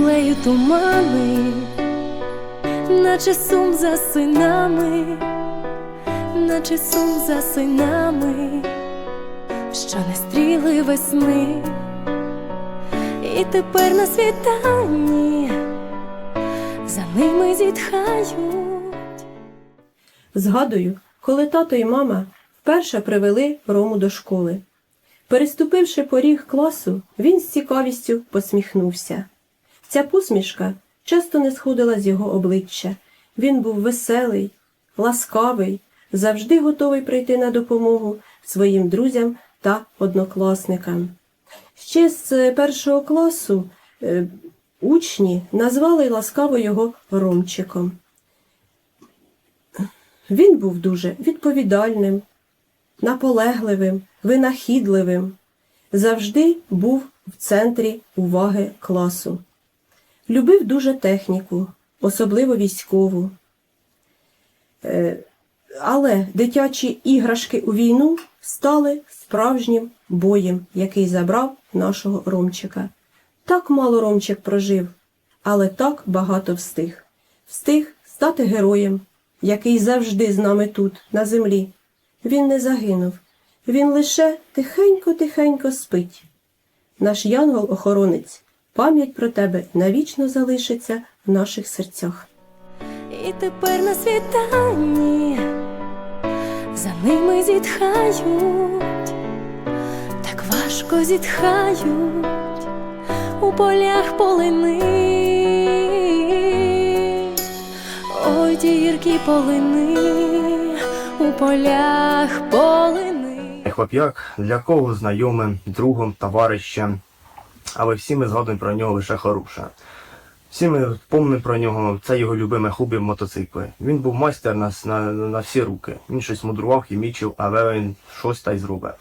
землею тумани, наче сум за синами, наче сум за синами, що не стріли весни, і тепер на світанні за ними зітхають. Згадую, коли тато і мама вперше привели Рому до школи. Переступивши поріг класу, він з цікавістю посміхнувся. Ця посмішка часто не сходила з його обличчя. Він був веселий, ласкавий, завжди готовий прийти на допомогу своїм друзям та однокласникам. Ще з е, першого класу е, учні назвали ласкаво його Ромчиком. Він був дуже відповідальним, наполегливим, винахідливим, завжди був в центрі уваги класу. Любив дуже техніку, особливо військову. Е, Але дитячі іграшки у війну стали справжнім боєм, який забрав нашого Ромчика. Так мало Ромчик прожив, але так багато встиг. Встиг стати героєм, який завжди з нами тут, на землі. Він не загинув, він лише тихенько-тихенько спить. Наш янгол-охоронець, пам'ять про тебе навічно залишиться в наших серцях. І тепер на світанні за ними зітхають, так важко зітхають у полях полини. Ой, ті гіркі полини, у полях полини. Хлоп'як для кого знайомим, другом, товаришем, але всі ми згадуємо про нього лише хороше. Всі ми помнимо про нього, це його любиме хобі мотоцикли. Він був майстер на, на, на всі руки. Він щось мудрував, хімічив, але він щось та й зробить.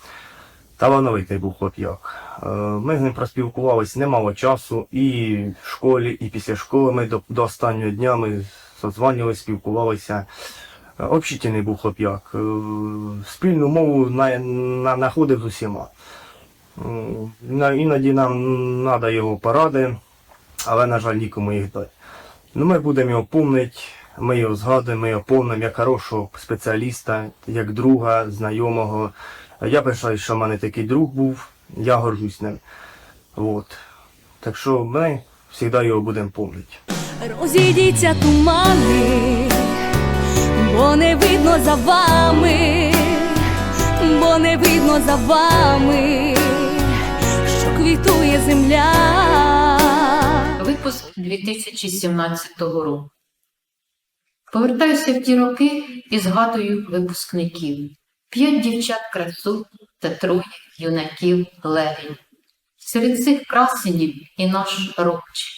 Талановитий був хлоп'як. Е, Ми з ним проспілкувалися немало часу, і в школі, і після школи ми до, до останнього дня ми созванювалися, спілкувалися. Е, Общительний був хлоп'як. Е, Спільну мову на, на, знаходив з усіма. Іноді нам треба його поради, але, на жаль, нікому їх дати. Ну, ми будемо його помнити, ми його згадуємо, ми його помнимо як хорошого спеціаліста, як друга, знайомого. Я пишаю, що в мене такий друг був, я горжусь ним. От. Так що ми завжди його будемо пам'ятати. Розійдіться тумани, бо не видно за вами, бо не видно за вами, квітує земля. Випуск 2017 року. Повертаюся в ті роки і згадую випускників. П'ять дівчат красу та троє юнаків легень. Серед цих красенів і наш Ромчик.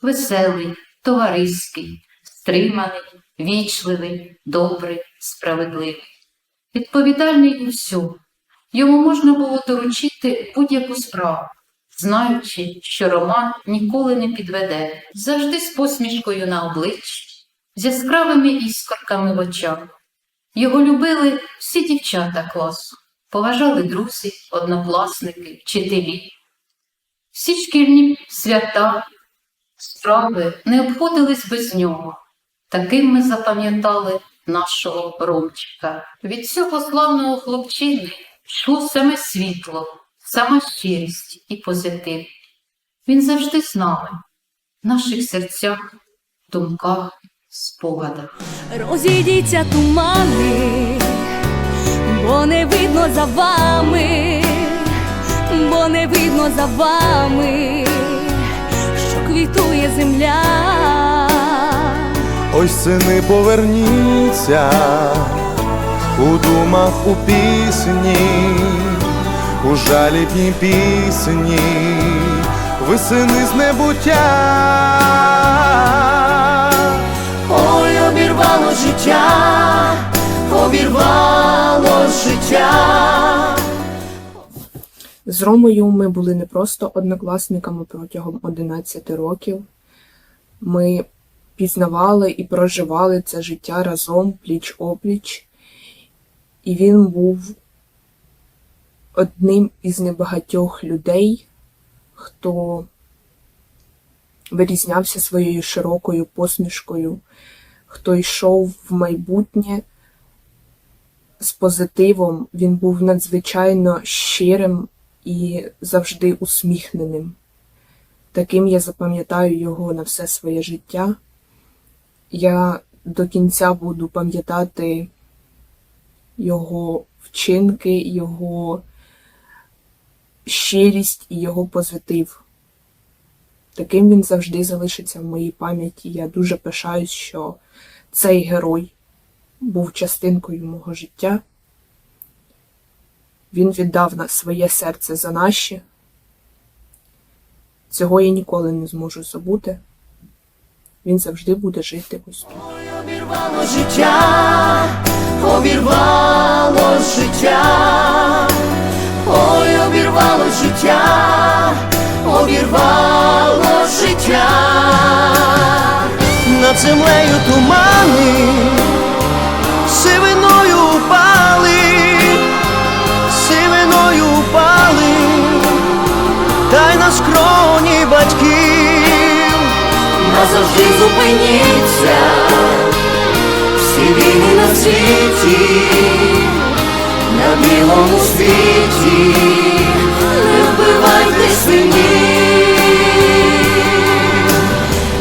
Веселий, товариський, стриманий, вічливий, добрий, справедливий. Відповідальний у всьому. Йому можна було доручити будь-яку справу, знаючи, що Роман ніколи не підведе, завжди з посмішкою на обличчі, з яскравими іскорками в очах. Його любили всі дівчата класу, поважали друзі, однокласники, вчителі. Всі шкільні свята, справи не обходились без нього. Таким ми запам'ятали нашого Ромчика. Від цього славного хлопчини йшло саме світло, сама щирість і позитив. Він завжди з нами, в наших серцях, думках, спогадах. Розійдіться тумани, бо не видно за вами, бо не видно за вами, що квітує земля. Ой, сини, поверніться у думах у пісні, у жалібній пісні, ви сини з небуття. Ой, обірвало життя, обірвало життя. З Ромою ми були не просто однокласниками протягом 11 років. Ми пізнавали і проживали це життя разом пліч опліч, і він був одним із небагатьох людей, хто вирізнявся своєю широкою посмішкою, хто йшов в майбутнє з позитивом, він був надзвичайно щирим і завжди усміхненим. Таким я запам'ятаю його на все своє життя. Я до кінця буду пам'ятати його вчинки, його щирість і його позитив. Таким він завжди залишиться в моїй пам'яті. Я дуже пишаюсь, що цей герой був частинкою мого життя. Він віддав на своє серце за наші. Цього я ніколи не зможу забути. Він завжди буде жити ось тут. Обірвало життя, ой, обірвало життя, обірвало життя. над землею тумани, сивиною упали, сивиною упали, та й на скроні батьків. назавжди зупиніться, всі на світі, на білому світі, не вбивайте синів,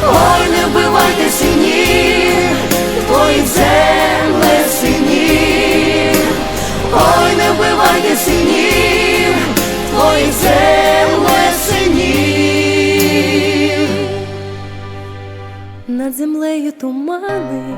ой, не вбивайте синів, твої земле синів, ой, не вбивайте синів, твої земле синів. Над землею тумани,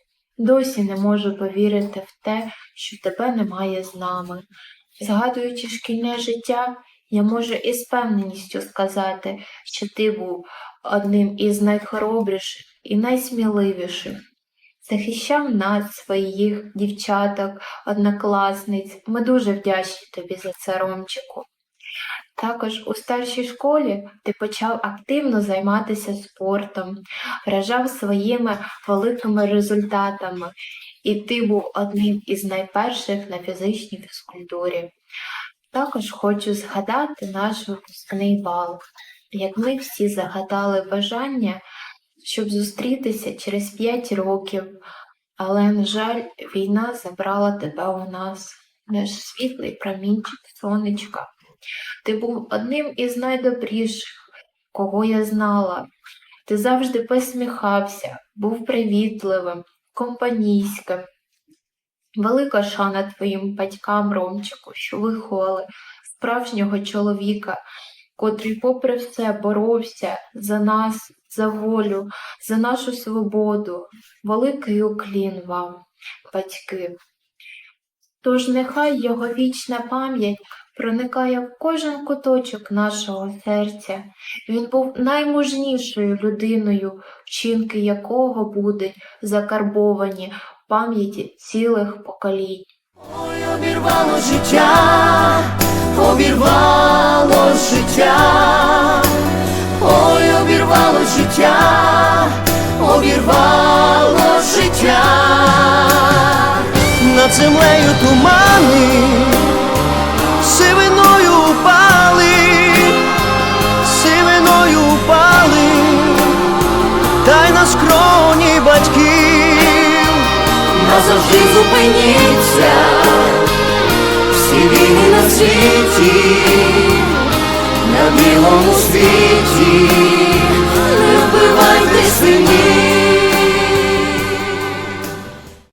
досі не можу повірити в те, що тебе немає з нами. Згадуючи шкільне життя, я можу із певненістю сказати, що ти був одним із найхоробріших і найсміливіших. Захищав нас, своїх дівчаток, однокласниць. Ми дуже вдячні тобі за це, Ромчику. Також у старшій школі ти почав активно займатися спортом, вражав своїми великими результатами, і ти був одним із найперших на фізичній фізкультурі. Також хочу згадати наш випускний бал, як ми всі загадали бажання, щоб зустрітися через 5 років, але, на жаль, війна забрала тебе у нас, наш світлий промінчик сонечка. Ти був одним із найдобріших, кого я знала. Ти завжди посміхався, був привітливим, компанійським. Велика шана твоїм батькам, Ромчику, що виховали справжнього чоловіка, котрий, попри все, боровся за нас, за волю, за нашу свободу. Великий уклін вам, батьки. Тож нехай його вічна пам'ять проникає в кожен куточок нашого серця. Він був наймужнішою людиною, вчинки якого будуть закарбовані в пам'яті цілих поколінь. Ой, обірвало життя, обірвало життя, ой, обірвало життя, обірвало життя. Над землею тумани, сивиною упали, сивиною упали, та й на скроні батьків. назавжди зупиніться, всі війни на світі, на білому світі, не вбивайте синів,